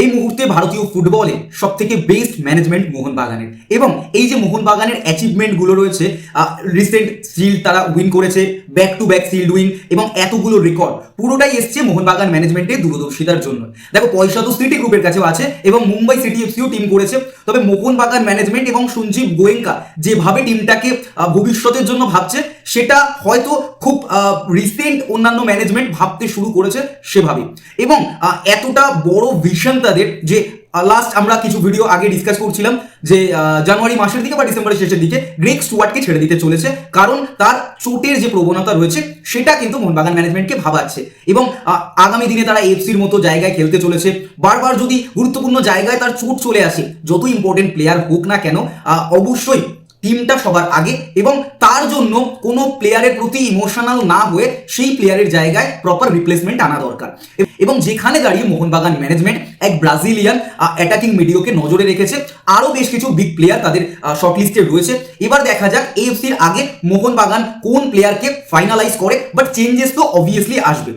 এই মুহূর্তে ভারতীয় ফুটবলে সব থেকে বেস্ট ম্যানেজমেন্ট মোহনবাগানের। এবং এই যে মোহনবাগানের অ্যাচিভমেন্টগুলো রয়েছে রিসেন্ট শিল্ড তারা উইন করেছে back to back shield win এবং এতগুলো রেকর্ড পুরোটাই এসছে মোহনবাগান ম্যানেজমেন্টের দূরদর্শিতার জন্য। দেখো, পয়সা তো সিটি গ্রুপের কাছেও আছে, এবং মুম্বাই সিটি এফসিও টিম করেছে। তবে মোহনবাগান ম্যানেজমেন্ট এবং সঞ্জীব গোয়েঙ্কা যেভাবে টিমটাকে ভবিষ্যতের জন্য ভাবছে সেটা হয়তো খুব রিসেন্ট অন্যান্য ম্যানেজমেন্ট ভাবতে শুরু করেছে সেভাবে। এবং এতটা বড় ভিশন তাদের যে লাস্ট আমরা কিছু ভিডিও আগে ডিসকাস করছিলাম যে জানুয়ারি মাসের দিকে বা ডিসেম্বরের শেষের দিকে গ্রেক স্টুয়ার্টকে ছেড়ে দিতে চলেছে। কারণ তার চোটের যে প্রবণতা রয়েছে, সেটা কিন্তু মোহনবাগান ম্যানেজমেন্টকে ভাবাচ্ছে। এবং আগামী দিনে তারা এফসির মতো জায়গায় খেলতে চলেছে। বারবার যদি গুরুত্বপূর্ণ জায়গায় তার চোট চলে আসে যত ইম্পর্টেন্ট প্লেয়ার হোক না কেন অবশ্যই টিমটা সবার আগে এবং তার জন্য কোনো প্লেয়ারের প্রতি ইমোশনাল না হয়ে সেই প্লেয়ারের জায়গায় প্রপার রিপ্লেসমেন্ট আনা দরকার। এবং যেখানে দাঁড়িয়ে মোহনবাগান ম্যানেজমেন্ট এক ব্রাজিলিয়ান অ্যাটাকিং মিডিওকে নজরে রেখেছে, আরও বেশ কিছু বিগ প্লেয়ার তাদের শর্ট লিস্টে রয়েছে। এবার দেখা যাক এএফসির আগে মোহনবাগান কোন প্লেয়ারকে ফাইনালাইজ করে বাট চেঞ্জেস তো অবভিয়াসলি আসবে।